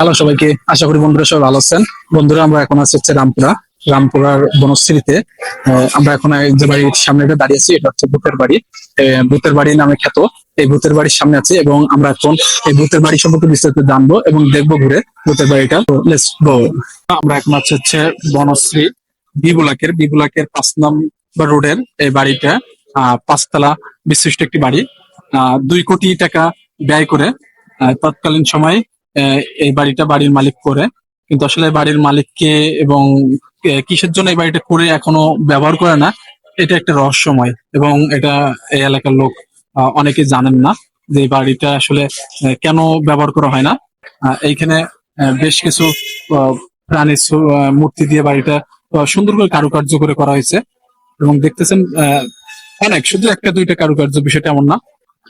Hello সবাইকে আশা করি বন্ধুরা সবাই ভালো আছেন। বন্ধুরা আমরা এখন আছি হচ্ছে রামপুরা। রামপুরার বনশ্রীতে আমরা এখন যে বাড়ির সামনে এটা দাঁড়িয়ে আছি এটা হচ্ছে ভূতের বাড়ি। ভূতের বাড়ি নামে খ্যাত। এই ভূতের বাড়ির সামনে আছে এবং আমরা এখন এই ভূতের বাড়ি সম্পর্কে বিস্তারিত জানব এবং দেখব ঘুরে ভূতের বাড়িটা। আমরা এখন আছে হচ্ছে বনশ্রী বিবুলাকের বিবুলাকের পাঁচ নম্বর রোডের এই বাড়িটা। আহ, পাঁচতলা বিশিষ্ট একটি বাড়ি। আহ, দুই কোটি টাকা ব্যয় করে তৎকালীন সময় এই বাড়িটা বাড়ির মালিক করে। কিন্তু আসলে বাড়ির মালিককে এবং কিসের জন্য এই বাড়িটা করে এখনও ব্যবহার করে না, এটা একটা রহস্যময় এবং এটা এই এলাকার লোক অনেকে জানেন না যে বাড়িটা আসলে কেন ব্যবহার করা হয় না। এইখানে বেশ কিছু প্রাণীর মূর্তি দিয়ে বাড়িটা সুন্দর করে কারুকার্য করে করা হয়েছে। এবং দেখতেছেন অনেক, শুধু একটা দুইটা কারুকার্য বিষয়টা এমন না।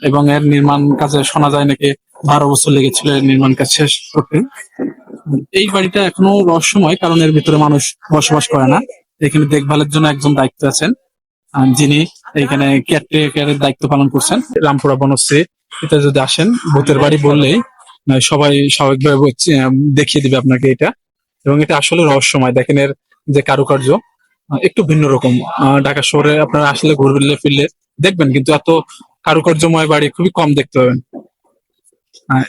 এবং এর নির্মাণ কাজে শোনা যায় নাকি বারো বছর লেগেছিল নির্মাণ কাজ শেষ করতে। এই বাড়িটা এখনও রহস্যময়, কারণ এর ভিতরে মানুষ বসবাস করে না। এখানে দেখভালের জন্য একজন দায়িত্ব আছেন যিনি এখানে কেয়ারটেকারের দায়িত্ব পালন করছেন। রামপুরা বনশ্রী, এটা যদি আসেন, ভূতের বাড়ি বললেই সবাই স্বাভাবিকভাবে দেখিয়ে দিবে আপনাকে এটা। এবং এটা আসলে রহস্যময়, দেখেন এর যে কারুকার্য একটু ভিন্ন রকম। ঢাকা শহরে আপনারা আসলে ঘুরলে, ফিরলে দেখবেন, কিন্তু এত কারুকার্যময় বাড়ি খুবই কম দেখতে পাবেন।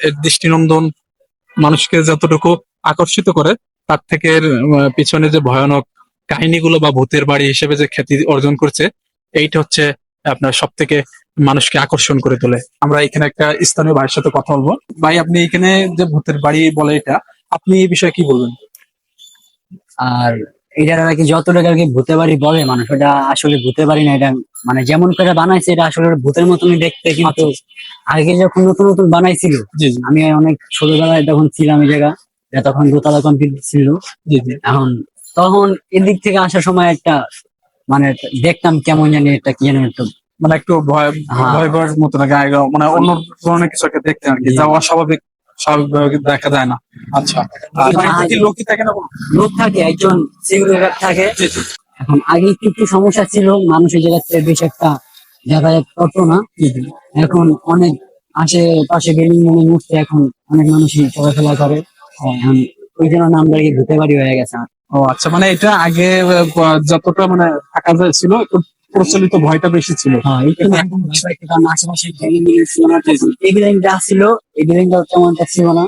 এর দৃষ্টিনন্দন মানুষকে যতটুকু আকর্ষিত করে, তার থেকে পিছনে যে ভয়ানক কাহিনীগুলো বা ভূতের বাড়ি হিসেবে যে খ্যাতি অর্জন করছে, এইটা হচ্ছে আপনার সব থেকে মানুষকে আকর্ষণ করে তোলে। আমরা এখানে একটা স্থানীয় ভাইয়ের সাথে কথা বলব। ভাই, আপনি এখানে যে ভূতের বাড়ি বলে এটা, আপনি এই বিষয়ে কি বলবেন? আর এটা আর কি যতটা আর কি ভূতের বাড়ি বলে মানুষ এটা আসলে ভূতের বাড়ি না, এটা মানে যেমন করে বানাইছে এটা আসলে ভূতের মতনই দেখতে কিন্তু আগে যখন নতুন নতুন বানাইছিল আমি অনেক ছোটবেলায় তখন ছিলাম এই জায়গা তখন দোতলা কমপ্লিট ছিল। এখন তখন এদিক থেকে আসার সময় একটা মানে দেখতাম কেমন জানি একটা কি জানি একটা মানে একটু ভয় হ্যাঁ। ভয় ভয়ের মতো লাগে মানে অন্য ধরনের কিছু একটা দেখতে আর কি। যা অস্বাভাবিক স্বাভাবিকভাবে দেখা যায় না। আচ্ছা। লোকই থাকে না লোক থাকে একজন সিকিউরিটি থাকে। এখন আগে একটু একটু সমস্যা ছিল মানুষের জায়গাতে বেশ একটা যাতায়াত করতো না। এখন অনেক আশেপাশে বিল্ডিং মিল্ডিং উঠছে এখন অনেক মানুষই চলাফেরা করে। এখন ওই জন্য কি ভূতে বাড়ি হয়ে গেছে ও আচ্ছা মানে এটা আগে যতটা মানে থাকা ছিল একটু প্রচলিত ভয়টা বেশি ছিল। হ্যাঁ এই কারণ আশেপাশে এই বিল্ডিংটা ছিল এই বিল্ডিংটা তেমন ছিল না।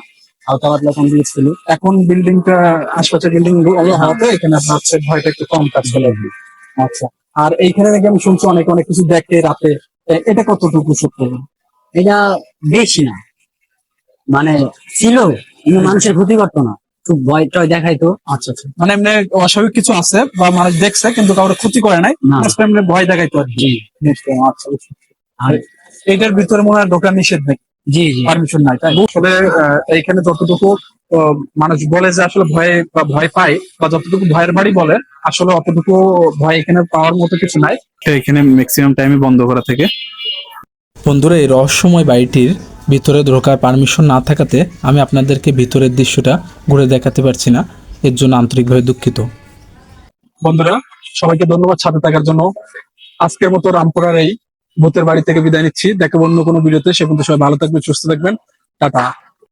হালকা পাতলা কমপ্লিট ছিল। এখন বিল্ডিংটা আশপাশে বিল্ডিং হওয়াতে এখানে হচ্ছে ভয়টা একটু কম কাজ করে আচ্ছা আর এইখানে নাকি আমি শুনছি অনেক অনেক কিছু দেখে রাতে। এটা কতটুকু সত্য? এটা বেশি না। মানে ছিল কিন্তু মানুষের ক্ষতি করতো না। খুব ভয় টয় দেখাইতো। আচ্ছা আচ্ছা। মানে এমনি অস্বাভাবিক কিছু আছে বা মানুষ দেখছে কিন্তু কাউকে ক্ষতি করে নাই। এমনি ভয় দেখাইতো আর কি। বুঝতে, আচ্ছা আর এটার ভিতরে মনে হয় ঢোকার নিষেধ নেই জি জি। পারমিশন নাই তাই আসলে আহ, এইখানে যতটুকু আহ, মানুষ বলে যে আসলে ভয়ে বা ভয় পায় বা যতটুকু ভয়ের বাড়ি বলে আসলে অতটুকু ভয় এখানে পাওয়ার মতো কিছু নাই। এখানে ম্যাক্সিমাম টাইমে বন্ধ করা থেকে? বন্ধুরা এই রহস্যময় বাড়িটির ভিতরে ঢোকার পারমিশন না থাকাতে আমি আপনাদেরকে ভিতরের দৃশ্যটা ঘুরে দেখাতে পারছি না। এর জন্য আন্তরিকভাবে দুঃখিত। বন্ধুরা সবাইকে ধন্যবাদ সাথে থাকার জন্য। আজকের মতো রামপুরার এই ভূতের বাড়ি থেকে বিদায় নিচ্ছি। দেখো অন্য কোনো ভিডিওতে। সে পর্যন্ত সবাই ভালো থাকবেন, সুস্থ থাকবেন। টাটা।